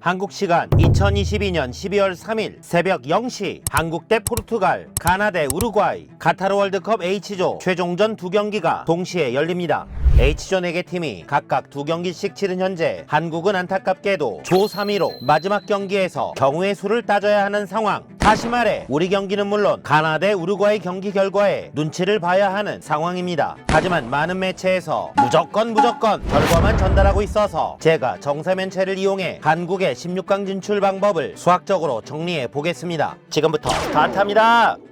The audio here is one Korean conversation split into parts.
한국 시간 2022년 12월 3일 새벽 0시 한국 대 포르투갈, 가나 대 우루과이, 카타르 월드컵 H조 최종전 두 경기가 동시에 열립니다. 4개 팀이 각각 두 경기씩 치른 현재 한국은 안타깝게도 조 3위로 마지막 경기에서 경우의 수를 따져야 하는 상황. 다시 말해 우리 경기는 물론 가나 대 우루과이 경기 결과에 눈치를 봐야 하는 상황입니다. 하지만 많은 매체에서 무조건 무조건 결과만 전달하고 있어서 제가 정사면체를 이용해 한국의 16강 진출 방법을 수학적으로 정리해 보겠습니다. 지금부터 스타트합니다.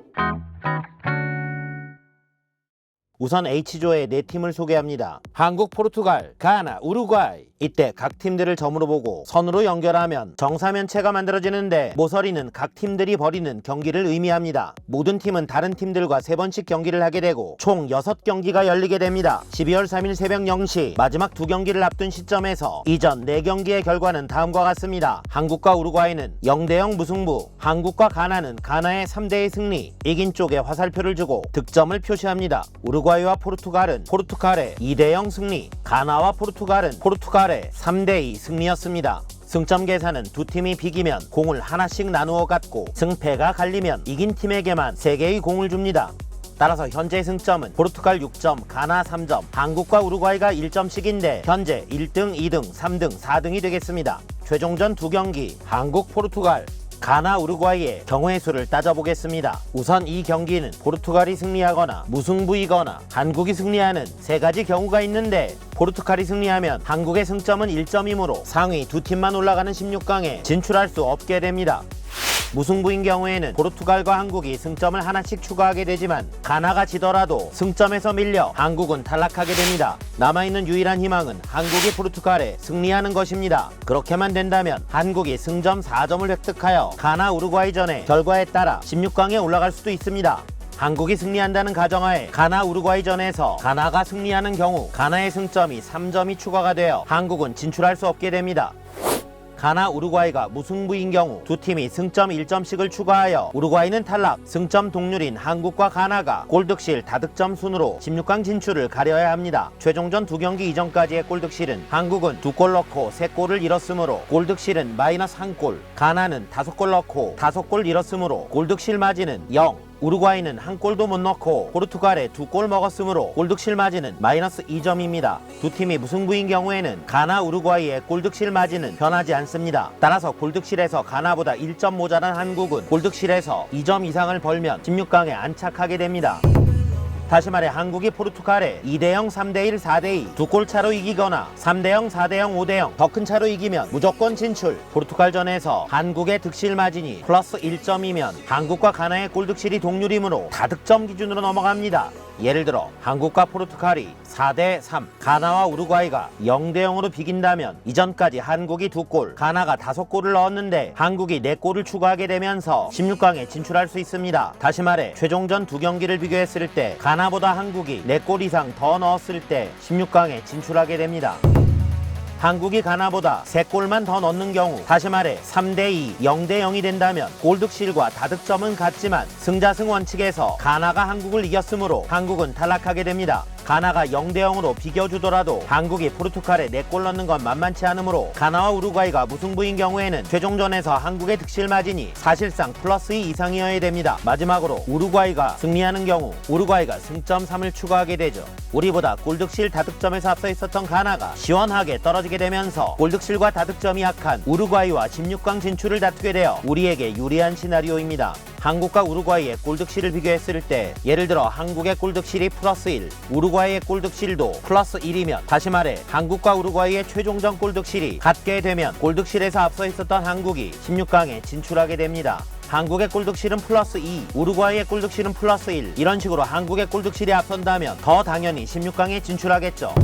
우선 H조의 네 팀을 소개합니다. 한국, 포르투갈, 가나, 우루과이. 이때 각 팀들을 점으로 보고 선으로 연결하면 정사면체가 만들어지는데 모서리는 각 팀들이 벌이는 경기를 의미합니다. 모든 팀은 다른 팀들과 세번씩 경기를 하게 되고 총 6경기가 열리게 됩니다. 12월 3일 새벽 0시 마지막 두 경기를 앞둔 시점에서 이전 4경기의 결과는 다음과 같습니다. 한국과 우루과이는 0대0 무승부, 한국과 가나는 가나의 3대2 승리, 이긴 쪽에 화살표를 주고 득점을 표시합니다. 우루과이와 포르투갈은 포르투갈의 2대0 승리, 가나와 포르투갈은 포르투갈의 3대2 승리였습니다. 승점 계산은 두 팀이 비기면 공을 하나씩 나누어 갖고 승패가 갈리면 이긴 팀에게만 3개의 공을 줍니다. 따라서 현재 승점은 포르투갈 6점, 가나 3점, 한국과 우루과이가 1점씩인데 현재 1등, 2등, 3등, 4등이 되겠습니다. 최종전 두 경기 한국, 포르투갈 가나 우루과이의 경우의 수를 따져보겠습니다. 우선 이 경기는 포르투갈이 승리하거나 무승부이거나 한국이 승리하는 세 가지 경우가 있는데 포르투갈이 승리하면 한국의 승점은 1점이므로 상위 두 팀만 올라가는 16강에 진출할 수 없게 됩니다. 무승부인 경우에는 포르투갈과 한국이 승점을 하나씩 추가하게 되지만 가나가 지더라도 승점에서 밀려 한국은 탈락하게 됩니다. 남아있는 유일한 희망은 한국이 포르투갈에 승리하는 것입니다. 그렇게만 된다면 한국이 승점 4점을 획득하여 가나 우루과이전의 결과에 따라 16강에 올라갈 수도 있습니다. 한국이 승리한다는 가정하에 가나 우루과이전에서 가나가 승리하는 경우 가나의 승점이 3점이 추가가 되어 한국은 진출할 수 없게 됩니다. 가나 우루과이가 무승부인 경우 두 팀이 승점 1점씩을 추가하여 우루과이는 탈락, 승점 동률인 한국과 가나가 골득실 다득점 순으로 16강 진출을 가려야 합니다. 최종전 두 경기 이전까지의 골득실은 한국은 두 골 넣고 세 골을 잃었으므로 골득실은 마이너스 한 골, 가나는 다섯 골 넣고 다섯 골 잃었으므로 골득실 마진은 0, 우루과이는 한 골도 못 넣고 포르투갈에 두 골 먹었으므로 골득실 마진은 마이너스 2점입니다. 두 팀이 무승부인 경우에는 가나 우루과이의 골득실 마진은 변하지 않습니다. 따라서 골득실에서 가나보다 1점 모자란 한국은 골득실에서 2점 이상을 벌면 16강에 안착하게 됩니다. 다시 말해 한국이 포르투갈에 2대0, 3대1, 4대2 두 골 차로 이기거나 3대0, 4대0, 5대0 더 큰 차로 이기면 무조건 진출. 포르투갈전에서 한국의 득실 마진이 플러스 1점이면 한국과 가나의 골 득실이 동률이므로 다득점 기준으로 넘어갑니다. 예를 들어 한국과 포르투갈이 4대 3, 가나와 우루과이가 0대 0으로 비긴다면 이전까지 한국이 두 골, 가나가 다섯 골을 넣었는데 한국이 네 골을 추가하게 되면서 16강에 진출할 수 있습니다. 다시 말해 최종전 두 경기를 비교했을 때 가나보다 한국이 네골 이상 더 넣었을 때 16강에 진출하게 됩니다. 한국이 가나보다 3골만 더 넣는 경우 다시 말해 3대2, 0대 0이 된다면 골득실과 다득점은 같지만 승자승 원칙에서 가나가 한국을 이겼으므로 한국은 탈락하게 됩니다. 가나가 0대 0으로 비겨주더라도 한국이 포르투갈에 4골 넣는 건 만만치 않으므로 가나와 우루과이가 무승부인 경우에는 최종전에서 한국의 득실 마진이 사실상 플러스 2 이상이어야 됩니다. 마지막으로 우루과이가 승리하는 경우 우루과이가 승점 3을 추가하게 되죠. 우리보다 골득실 다득점에서 앞서 있었던 가나가 시원하게 떨어지게 되면서 골득실과 다득점이 약한 우루과이와 16강 진출을 다투게 되어 우리에게 유리한 시나리오입니다. 한국과 우루과이의 골득실을 비교했을 때 예를 들어 한국의 골득실이 플러스 1, 우루과이의 골득실도 플러스 1이면 다시 말해 한국과 우루과이의 최종전 골득실이 같게 되면 골득실에서 앞서 있었던 한국이 16강에 진출하게 됩니다. 한국의 골득실은 플러스 2, 우루과이의 골득실은 플러스 1 이런 식으로 한국의 골득실이 앞선다면 더 당연히 16강에 진출하겠죠.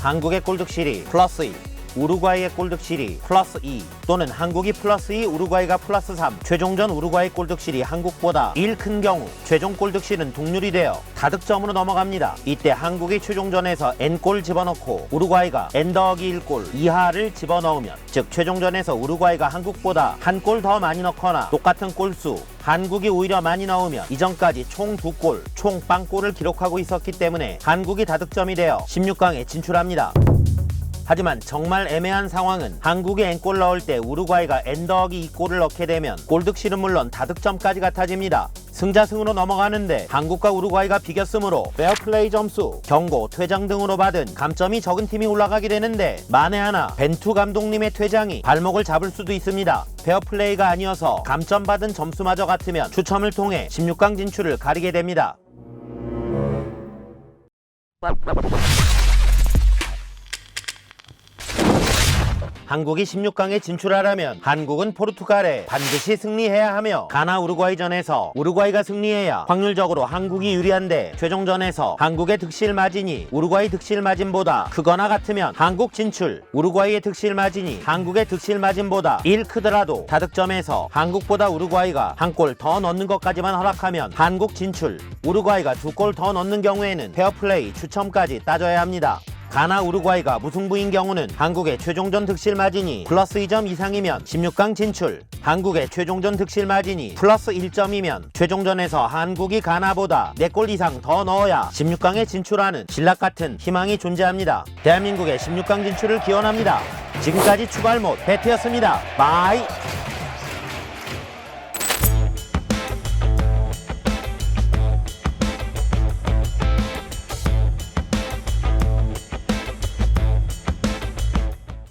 한국의 골득실이 플러스 1, 우루과이의 골득실이 플러스 2 또는 한국이 플러스 2, 우루과이가 플러스 3 최종전 우루과이 골득실이 한국보다 1 큰 경우 최종 골득실은 동률이 되어 다득점으로 넘어갑니다. 이때 한국이 최종전에서 N골 집어넣고 우루과이가 N 더하기 1골 이하를 집어넣으면 즉 최종전에서 우루과이가 한국보다 한 골 더 많이 넣거나 똑같은 골수 한국이 오히려 많이 넣으면 이전까지 총 두 골, 총 빵골을 기록하고 있었기 때문에 한국이 다득점이 되어 16강에 진출합니다. 하지만 정말 애매한 상황은 한국에 N골 넣을 때 우루과이가 N 더하기 2골을 넣게 되면 골득실은 물론 다득점까지 같아집니다. 승자승으로 넘어가는데 한국과 우루과이가 비겼으므로 페어플레이 점수, 경고, 퇴장 등으로 받은 감점이 적은 팀이 올라가게 되는데 만에 하나 벤투 감독님의 퇴장이 발목을 잡을 수도 있습니다. 페어플레이가 아니어서 감점 받은 점수마저 같으면 추첨을 통해 16강 진출을 가리게 됩니다. 한국이 16강에 진출하려면 한국은 포르투갈에 반드시 승리해야 하며 가나 우루과이전에서 우루과이가 승리해야 확률적으로 한국이 유리한데 최종전에서 한국의 득실 마진이 우루과이 득실 마진보다 크거나 같으면 한국 진출 우루과이의 득실 마진이 한국의 득실 마진보다 1 크더라도 다득점에서 한국보다 우루과이가 한 골 더 넣는 것까지만 허락하면 한국 진출 우루과이가 두 골 더 넣는 경우에는 페어플레이 추첨까지 따져야 합니다. 가나 우루과이가 무승부인 경우는 한국의 최종전 득실 마진이 플러스 2점 이상이면 16강 진출 한국의 최종전 득실 마진이 플러스 1점이면 최종전에서 한국이 가나보다 4골 이상 더 넣어야 16강에 진출하는 신락 같은 희망이 존재합니다. 대한민국의 16강 진출을 기원합니다. 지금까지 추갈못 배트였습니다. 바이